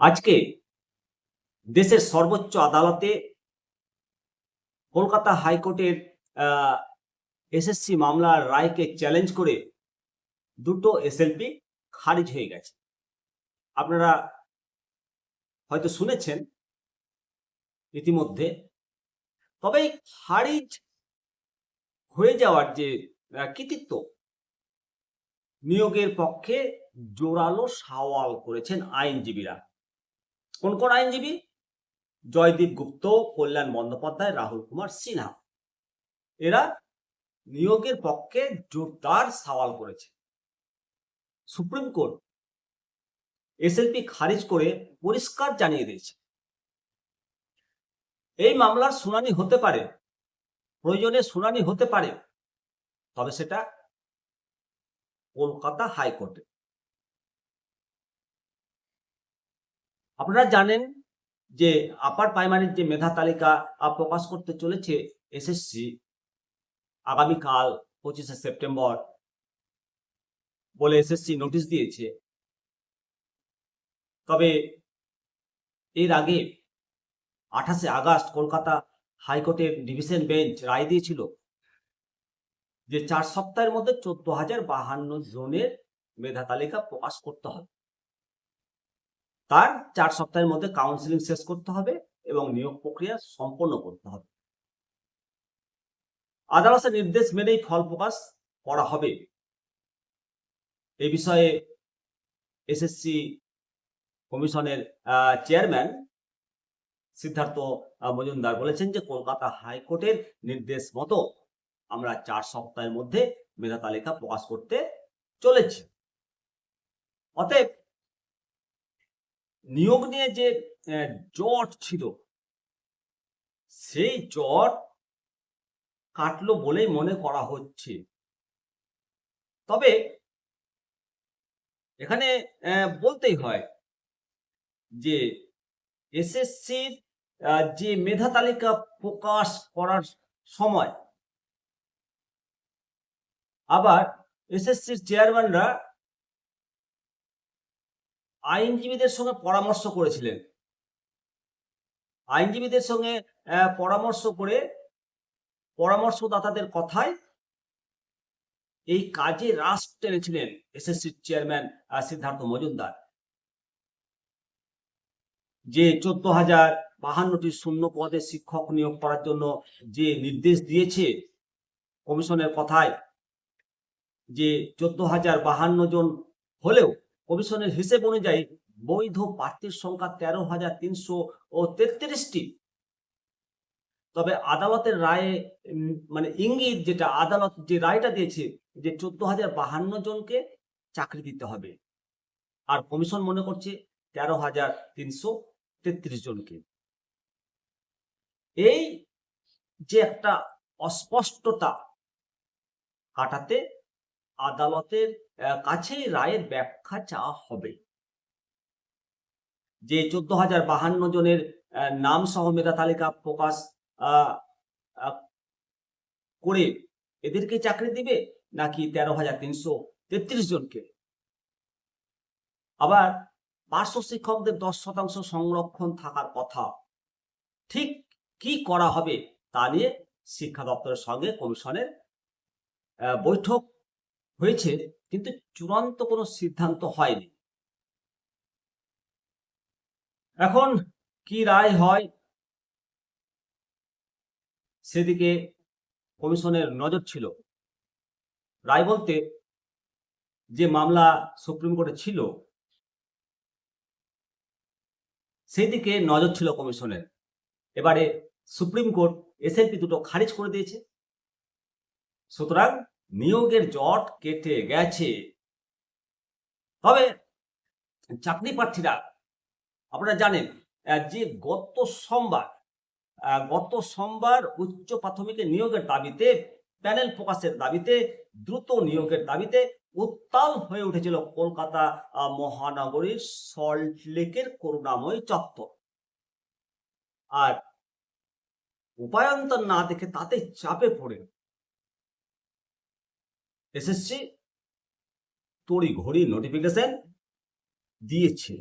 আজকে দেশের সর্বোচ্চ আদালতে কলকাতা হাইকোর্টের এসএসসি মামলার রায়কে চ্যালেঞ্জ করে দুটো এসএলপি খারিজ হয়ে গেছে। আপনারা হয়তো শুনেছেন ইতিমধ্যে, তবে খারিজ হয়ে যাওয়ার যে কৃতিত্ব নিয়োগের পক্ষে জোরালো সওয়াল করেছেন আইনজীবীরা। কোন কোন আইনজীবী? জয়দীপ গুপ্ত, কল্যাণ বন্দ্যোপাধ্যায়, রাহুল কুমার সিনহা। এরা নিয়োগের পক্ষে জোরদার সওয়াল করেছে। সুপ্রিম কোর্ট এসএলপি খারিজ করে পরিষ্কার জানিয়ে দিয়েছে। এই মামলার শুনানি হতে পারে, প্রয়োজনে শুনানি হতে পারে, তবে সেটা কলকাতা হাইকোর্টে। আপনারা জানেন যে আপার প্রাইমারির যে মেধা তালিকা প্রকাশ করতে চলেছে এসএসসি আগামীকাল পঁচিশে সেপ্টেম্বর বলে এসএসসি নোটিশ দিয়েছে। তবে এর আগে আঠাশে আগস্ট কলকাতা হাইকোর্টের ডিভিশন বেঞ্চ রায় দিয়েছিল যে চার সপ্তাহের মধ্যে চোদ্দ হাজার বাহান্ন জনের মেধা তালিকা প্রকাশ করতে হবে। তার চার সপ্তাহের মধ্যে কাউন্সিলিং শেষ করতে হবে এবং নিয়োগ প্রক্রিয়া সম্পন্ন করতে হবে। আদালতের নির্দেশ মেনেই ফল প্রকাশ করা হবে। এই বিষয়ে এসএসসি কমিশনের চেয়ারম্যান সিদ্ধার্থ মজুমদার বলেছেন যে কলকাতা হাইকোর্টের নির্দেশ মতো আমরা চার সপ্তাহের মধ্যে মেধা তালিকা প্রকাশ করতে চলেছি। অতএব নিয়োগ নিয়ে যে জট ছিল, সেই জট কাটলো বলেই মনে করা হচ্ছে। তবে এখানে বলতেই হয় যে, এসএসসির যে মেধা তালিকা প্রকাশ করার সময় আবার এসএসসির চেয়ারম্যানরা আইনজীবীদের সঙ্গে পরামর্শ করেছিলেন। আইনজীবীদের সঙ্গে পরামর্শ করে পরামর্শদাতাদের কথায় এই কাজে রাশ টেনেছিলেন এসএসসির চেয়ারম্যান সিদ্ধার্থ মজুমদার। যে চোদ্দ হাজার বাহান্নটি শূন্য পদে শিক্ষক নিয়োগ করার জন্য যে নির্দেশ দিয়েছে কমিশনের কথায়, যে চোদ্দ হাজার বাহান্ন জন হলেও কমিশনের হিসেব অনুযায়ী বৈধ প্রার্থীর সংখ্যা তেরো হাজার তিনশো ও তেত্রিশটি। তবে আদালতের রায়ে মানে ইঙ্গিত যেটা, আদালত যে রায়টা দিয়েছে যে চোদ্দ হাজার বাহান্ন জনকে চাকরি দিতে হবে। আর কমিশন মনে করছে তেরো হাজার তিনশো তেত্রিশ জনকে। এই যে একটা অস্পষ্টতা কাটাতে আদালতের কাছেই রায়ের ব্যাখ্যা চাওয়া হবে। যে চোদ্দ হাজার বাহান্ন জনের নাম সহ মেধা তালিকা প্রকাশ করে এদেরকে চাকরি দিবে নাকি তেরো হাজার তিনশো তেত্রিশ জনকে? আবার পার্শ্ব শিক্ষকদের দশ শতাংশ সংরক্ষণ থাকার কথা, ঠিক কি করা হবে তা নিয়ে শিক্ষা দপ্তরের সঙ্গে কমিশনের বৈঠক হয়েছে, কিন্তু চূড়ান্ত কোনো সিদ্ধান্ত হয়নি। এখন কি রায় হয়? সেদিকে কমিশনের নজর ছিল। রায় বলতে যে মামলা সুপ্রিম কোর্টে ছিল, সেদিকে নজর ছিল কমিশনের। এবারে সুপ্রিম কোর্ট এসএলপি দুটো খারিজ করে দিয়েছে। সুতরাং নিয়োগের জট কেটে গেছে। তবে চাকরি প্রার্থীরা, আপনারা জানেন যে গত সোমবার গত সোমবার উচ্চ প্রাথমিকের নিয়োগের দাবিতে, প্যানেল প্রকাশের দাবিতে, দ্রুত নিয়োগের দাবিতে উত্তাল হয়ে উঠেছিল কলকাতা মহানগরীর সল্টলেকের করুণাময় চত্বর। আর উপায়ন্তর না দেখে তাতে চাপে পড়ে এসএসসি তড়ি ঘড়ি নোটিফিকেশন দিয়েছে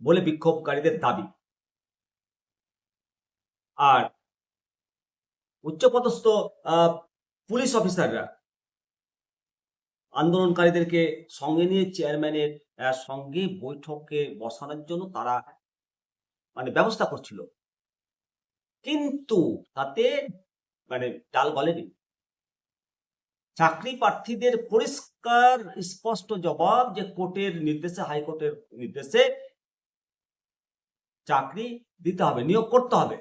বলে বিক্ষোভকারীদের দাবি। আর উচ্চপদস্থ পুলিশ অফিসাররা আন্দোলনকারীদেরকে সঙ্গে নিয়ে চেয়ারম্যানের সঙ্গে বৈঠকে বসানোর জন্য তারা মানে ব্যবস্থা করছিল। কিন্তু তাতে মানে ডাল গলেনি। চাকরি প্রার্থীদের পরিষ্কার, স্পষ্ট জবাব যে কোর্টের নির্দেশে হাইকোর্টের নির্দেশে চাকরি দিতে হবে, নিয়োগ করতে হবে।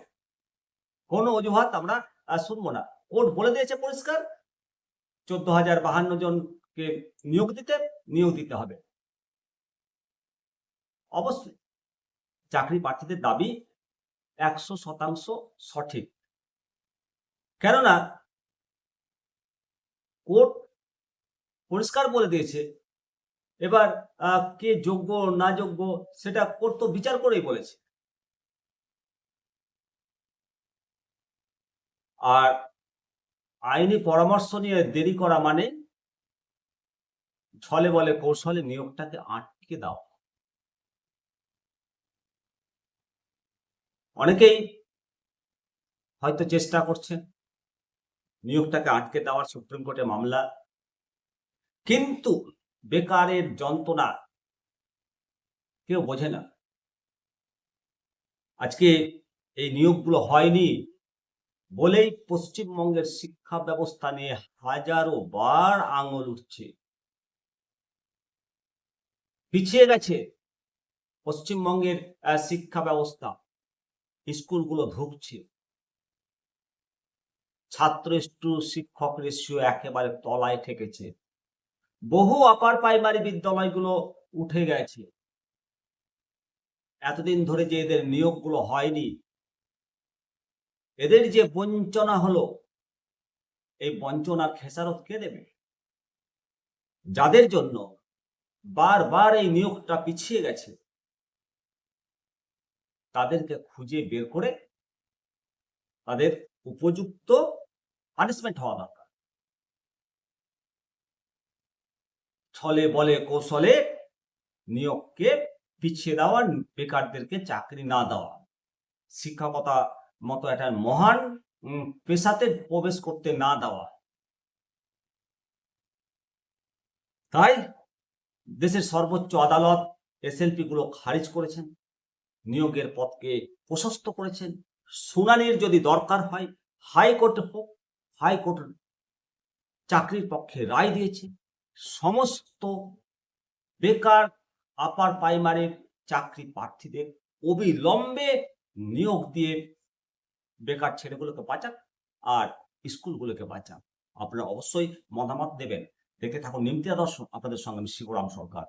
কোনো অজুহাত আমরা শুনব না। কোর্ট বলে দিয়েছে পরিষ্কার, চোদ্দ হাজার বাহান্ন জনকে নিয়োগ দিতে নিয়োগ দিতে হবে। অবশ্যই চাকরি প্রার্থীদের দাবি একশো শতাংশ সঠিক। কেননা কোর্ট পরিষ্কার বলে দিয়েছে। এবার কে যোগ্য, না যোগ্য, সেটা কোর্ট তো বিচার করেই বলেছে। আর আইনি পরামর্শ নিয়ে দেরি করা মানে ছলে বলে কৌশলে নিয়োগটাকে আটকে দাও অনেকেই হয়তো চেষ্টা করছেন। নিয়োগটাকে আটকে দেওয়ার সুপ্রিম কোর্টে মামলা। কিন্তু বেকারের যন্ত্রণা কেউ বোঝে না। আজকে এই নিয়োগগুলো হয়নি বলেই পশ্চিমবঙ্গের শিক্ষা ব্যবস্থা নিয়ে হাজারো বার আঙুল উঠছে। পিছিয়ে গেছে পশ্চিমবঙ্গের শিক্ষা ব্যবস্থা। স্কুলগুলো ধুকছে। ছাত্র স্টু শিক্ষক রেশিও একেবারে তলায় ঠেকেছে। বহু আপার প্রাইমারি বিদ্যালয়গুলো উঠে গেছে। এতদিন ধরে যে এদের নিয়োগগুলো হয়নি, এদের যে বঞ্চনা হলো, এই বঞ্চনার খেসারত কে দেবে? যাদের জন্য বারবার এই নিয়োগটা পিছিয়ে গেছে, তাদেরকে খুঁজে বের করে তাদের উপযুক্ত পানিশমেন্ট হওয়া দরকার। ছলে বলে কৌশলে নিয়োগকে পিছিয়ে দেওয়া বেকারদেরকে চাকরি না দেওয়া। শিক্ষকতা মতো একটা মহান পেশাতে প্রবেশ করতে না দেওয়া। তাই দেশের সর্বোচ্চ আদালত এসএলপি গুলো খারিজ করেছেন। নিয়োগের পথকে প্রশস্ত করেছেন। শুনানির যদি দরকার হয়, হাইকোর্টে হোক, হাইকোর্ট চাকরির পক্ষে রায় দিয়েছে। সমস্ত বেকার, আপার প্রাইমারির চাকরি প্রার্থীদের অবিলম্বে নিয়োগ দিয়ে বেকার ছেলেগুলোকে বাঁচান আর স্কুলগুলোকে বাঁচান আপনারা অবশ্যই মতামত দেবেন। দেখতে থাকুন নিমতিয়া দর্শন, আপনাদের সঙ্গে আমি শিবরাম সরকার।